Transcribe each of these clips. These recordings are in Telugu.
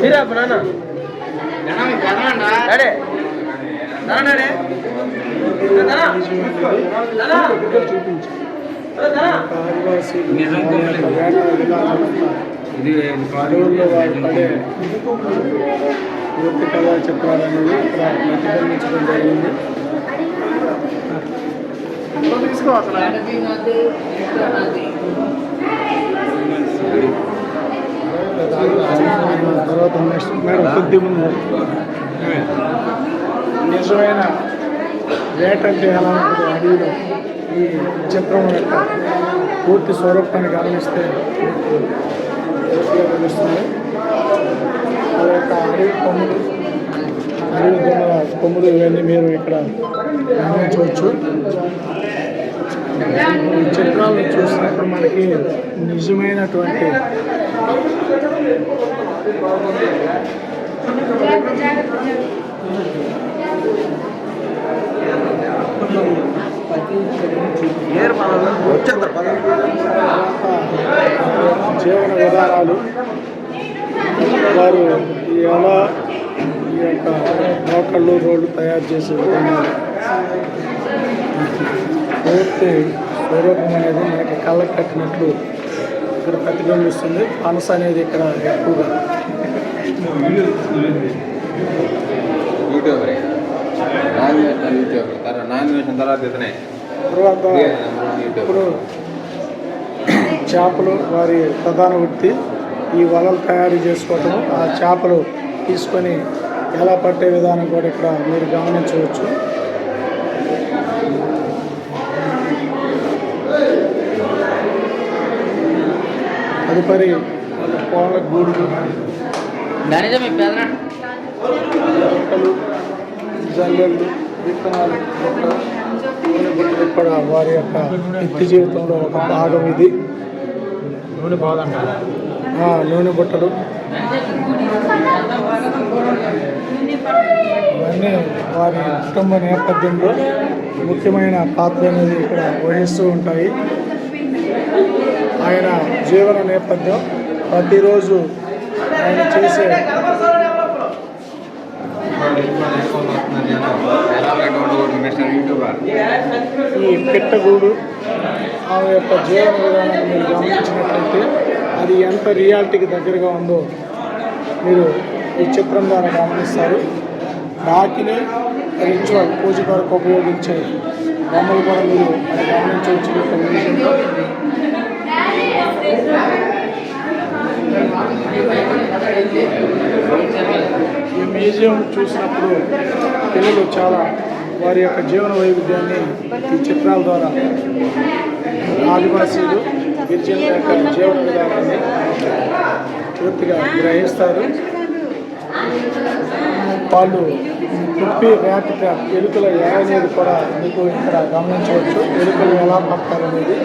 తీరా నాన్న? డాడీ. నాన్న నిజం ఇది పూర్తి కథా చిత్రాలు అనేవి ఇక్కడ ప్రతిబింబించడం జరిగింది. తీసుకో అసలు తర్వాత నెక్స్ట్ మేడం కొద్ది ముందు నిజమైన వేట అంటే ఎలా ఉంటుంది అడవిలో ఈ చిత్రం యొక్క పూర్తి స్వరూపాన్ని గమనిస్తే తెలుస్తుంది వాళ్ళ యొక్క అడవి కొమ్ములు అడవి కొమ్ములు ఇవన్నీ మీరు ఇక్కడ గమనించవచ్చు. ఈ చిత్రాలను చూసినప్పుడు మనకి నిజమైనటువంటి జీవన విధానాలు. వారు ఎలా ఈ యొక్క మోకళ్ళు రోడ్లు తయారు చేసే విధానాలు పూర్తి స్వరూపం అనేది మనకి కళ్ళకు కట్టినట్లు ఇక్కడ ప్రతిబింబిస్తుంది. పనస అనేది ఇక్కడ ఎక్కువగా. యూట్యూబర్. Non YouTuber. తర్వాత ఇతనే. తర్వాత ఇప్పుడు చేపలు వారి ప్రధాన వృత్తి. ఈ వలలు తయారు చేసుకోవటం ఆ చేపలు తీసుకొని ఎలా పట్టే విధానం కూడా ఇక్కడ మీరు గమనించవచ్చు. తదుపరి వాళ్ళ కోళ్ళ గూడులు. నిజమే పేదనా మొక్కలు జల్లెళ్ళు విత్తనాలు మొక్క నూనె బుట్టలు కూడా వారి యొక్క నిత్య జీవితంలో ఒక భాగం ఇది. నూనె ఆ, నూనె బుట్టలు. ఇవన్నీ వారి కుటుంబ నేపథ్యంలో ముఖ్యమైన పాత్ర అనేది ఇక్కడ వహిస్తూ ఉంటాయి. ఆయన జీవన నేపథ్యం ప్రతిరోజు ఆయన చేసే ఈ పిట్టగూడు ఆమె యొక్క జీవన విధానాన్ని మీరు గమనించినట్లయితే అది ఎంత రియాలిటీకి దగ్గరగా ఉందో మీరు ఈ చిత్రం ద్వారా గమనిస్తారు. రాకిని రిచువల్ పూజ కొరకు ఉపయోగించే బొమ్మలు కూడా మీరు గమనించవచ్చు. ఈ మ్యూజియం చూసినప్పుడు పిల్లలు చాలా వారి యొక్క జీవన వైవిధ్యాన్ని ఈ చిత్రాల ద్వారా ఆదివాసీలు గిరిజనుల యొక్క జీవన విధానాన్ని పూర్తిగా గ్రహిస్తారు. వాళ్ళు కుప్పి వేటక ఎలుకల ఏ అనేది కూడా మీకు ఇక్కడ గమనించవచ్చు. ఎలుకలు ఎలా పడతారనేది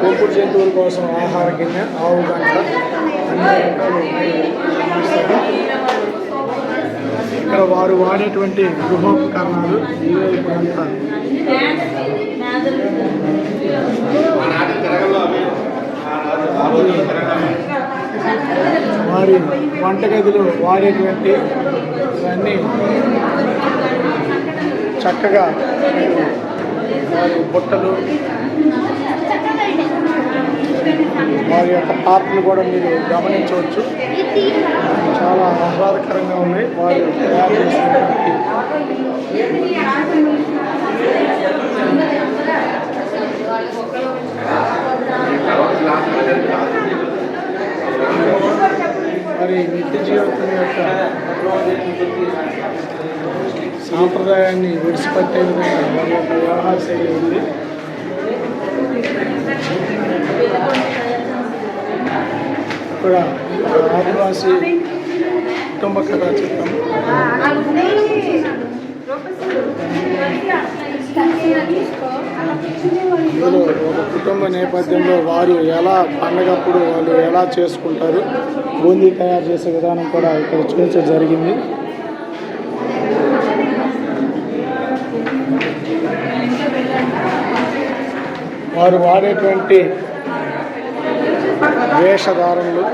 పెంపుడు జంతువుల కోసం ఆహార గిన్నె ఆవు గంట అన్ని రకాలు ఇక్కడ వారు వాడేటువంటి గృహోపకరణాలు ఇవే ఇప్పుడంతా వారి వంటగదిలో వాడేటువంటి ఇవన్నీ చక్కగా వారి బుట్టలు వారి యొక్క పాత్రలు కూడా మీరు గమనించవచ్చు. చాలా ఆహ్లాదకరంగా ఉన్నాయి వారు తయారు చేసినటువంటి మరి నిత్య జీవితం యొక్క సాంప్రదాయాన్ని విడిచిపెట్టే విధంగా వారి యొక్క వ్యవహార శైలి ఉంది ఇక్కడ ఆదివాసీ కుటుంబ కథ చిత్రం ఒక కుటుంబ నేపథ్యంలో వారు ఎలా పండగప్పుడు వాళ్ళు ఎలా చేసుకుంటారు బూందీ తయారు చేసే విధానం కూడా ఇక్కడ చూపించడం జరిగింది. వారు వాడేటువంటి వేషధారణలు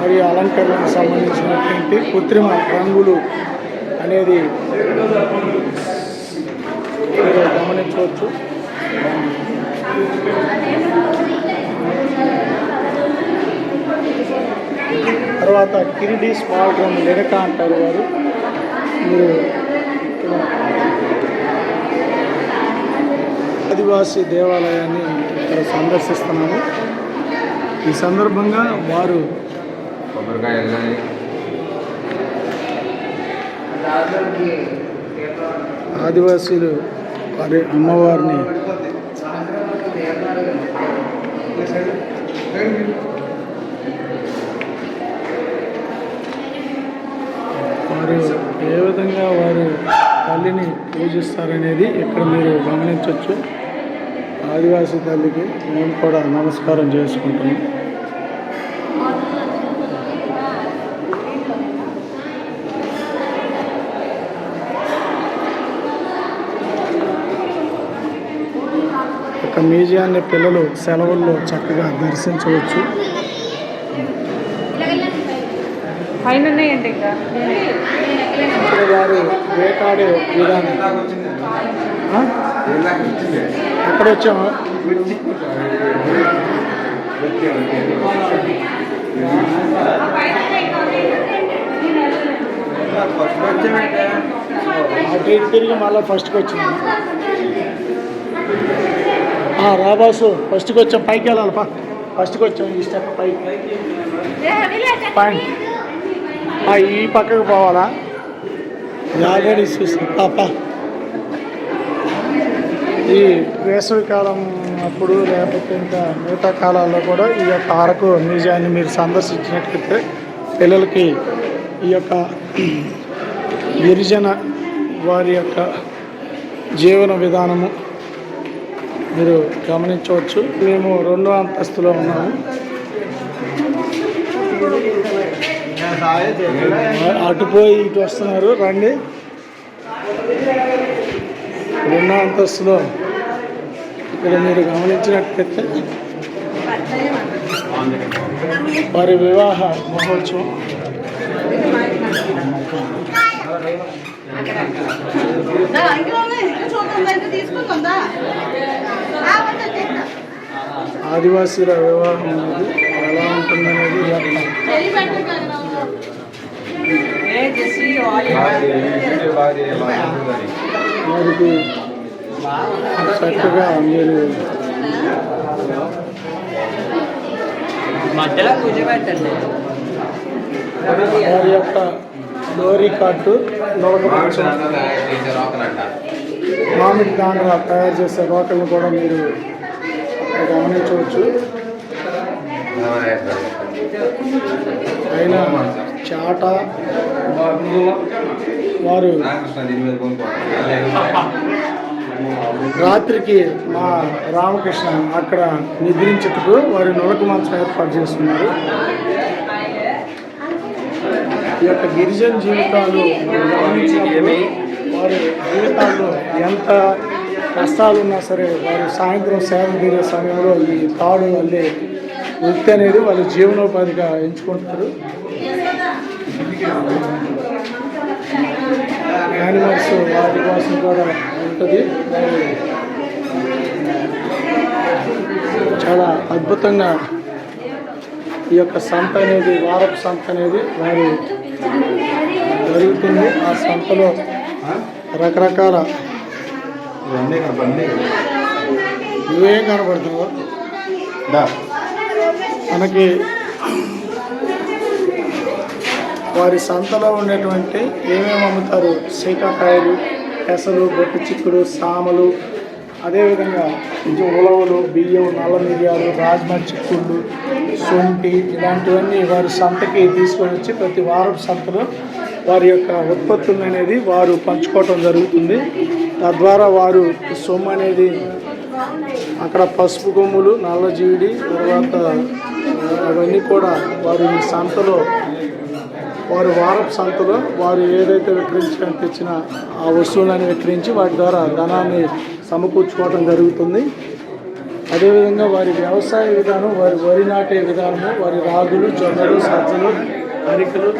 మరియు అలంకరణకు సంబంధించినటువంటి కృత్రిమ రంగులు అనేది గమనించవచ్చు. తర్వాత కిరిడి స్మాల్ డ్రమ్ లిరక అంటారు వారు. మీరు ఆదివాసీ దేవాలయాన్ని ఇక్కడ సందర్శిస్తున్నాము. ఈ సందర్భంగా వారు కొబ్బరికాయలు కానీ ఆదివాసీలు అమ్మవారిని. వారు ఏ విధంగా వారు తల్లిని పూజిస్తారనేది ఇక్కడ మీరు గమనించవచ్చు ఆదివాసీ తల్లికి మేము కూడా నమస్కారం చేసుకుంటున్నాం మ్యూజియాన్ని పిల్లలు సెలవుల్లో చక్కగా దర్శించవచ్చు. వారు వేటాడే విధానం? ఎక్కడ వచ్చాము అటు తిరిగి మళ్ళీ ఫస్ట్కి వచ్చినాము ఆ, రాబాసు ఫస్ట్కి వచ్చాం పైకి వెళ్ళాలి పా. ఫస్ట్కి వచ్చాం ఈ స్టెప్ పైకి. పైన ఆ, ఈ పక్కకు పోవాలా? ఆల్రెడీ చూసాం పాప ఈ వేసవి కాలం అప్పుడు లేకపోతే ఇంకా మిగతా కాలాల్లో కూడా ఈ యొక్క అరకు మ్యూజియాన్ని మీరు సందర్శించినట్లయితే పిల్లలకి ఈ యొక్క గిరిజన వారి యొక్క జీవన విధానము మీరు గమనించవచ్చు. మేము రెండో అంతస్తులో ఉన్నాము. అటు పోయి ఇటు వస్తున్నారు. రండి. రెండో అంతస్తులో ఇక్కడ మీరు గమనించినట్లయితే వారి వివాహ మహోత్సవం. తీసుకుందా. ఆదివాసీల వివాహం అనేది ఎలా ఉంటుందనేది వారికి చక్కగా మీరు మధ్యలో కూర్చోబెట్టండి వారి యొక్క డోరీ కట్టు లోపల మామిడి దాండ్ర తయారు చేసే రోకలను కూడా మీరు అక్కడ గమనించవచ్చు. అయినా చాట వారు రాత్రికి మా రామకృష్ణ అక్కడ నిద్రించుటకు వారి నొలక మంచం ఏర్పాటు చేస్తున్నారు. ఈ యొక్క గిరిజన జీవితాలు మనం వారి జీవితాల్లో ఎంత కష్టాలు ఉన్నా సరే వారు సాయంత్రం సేవ తీరే సమయంలో ఈ తాడు వల్లే వృత్తి అనేది వాళ్ళు జీవనోపాధిగా ఎంచుకుంటారు. యానిమల్స్ వాటి కోసం కూడా ఉంటుంది. చాలా అద్భుతంగా ఈ యొక్క సంత అనేది వారపు సంత అనేది వారు జరుగుతుంది. ఆ సంతలో రకరకాల. నువ్వేం కనబడుతున్నావు మనకి వారి సంతలో ఉండేటువంటి ఏమేమి అమ్ముతారు? సీకాకాయలు పెసలు బొట్టు చిక్కుడు సామలు. అదేవిధంగా ఇది ఉలవలు బియ్యం నల్ల మిరియాలు రాజ్మా చిక్కుళ్ళు సొంటి ఇలాంటివన్నీ వారి సంతకి తీసుకొని వచ్చి ప్రతి వారం సంతలో వారి యొక్క ఉత్పత్తులను అనేది వారు పంచుకోవటం జరుగుతుంది. తద్వారా వారు సొమ్ము అనేది అక్కడ పసుపు కొమ్ములు నల్ల జీడి తర్వాత అవన్నీ కూడా వారు ఈ సంతలో వారు వారపు సంతలో వారు ఏదైతే విక్రయించడానికి తెచ్చిన ఆ వస్తువులను విక్రయించి వాటి ద్వారా ధనాన్ని సమకూర్చుకోవడం జరుగుతుంది. అదేవిధంగా వారి వ్యవసాయ విధానం వారి వరి నాటే విధానము వారి రాగులు జొన్నలు సజ్జలు అరికలు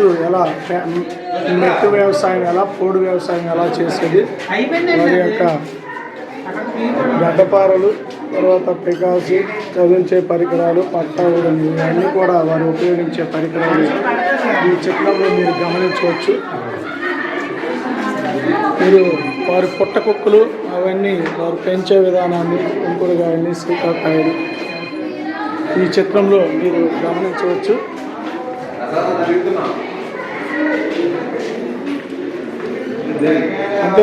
రైతు ఎలా మెట్టు వ్యవసాయం ఎలా పోడు వ్యవసాయం ఎలా చేసేది వారి యొక్క గడ్డపారలు తర్వాత పికాసు చదివించే పరికరాలు పట్టా ఊడని ఇవన్నీ కూడా వారు ఉపయోగించే పరికరాలు. ఈ చిత్రంలో మీరు గమనించవచ్చు. మీరు వారి పుట్టకుక్కలు అవన్నీ వారు పెంచే విధానాన్ని పెంపుడుగాయల్ని సీతాకాయలు. ఈ చిత్రంలో మీరు గమనించవచ్చు. అంతే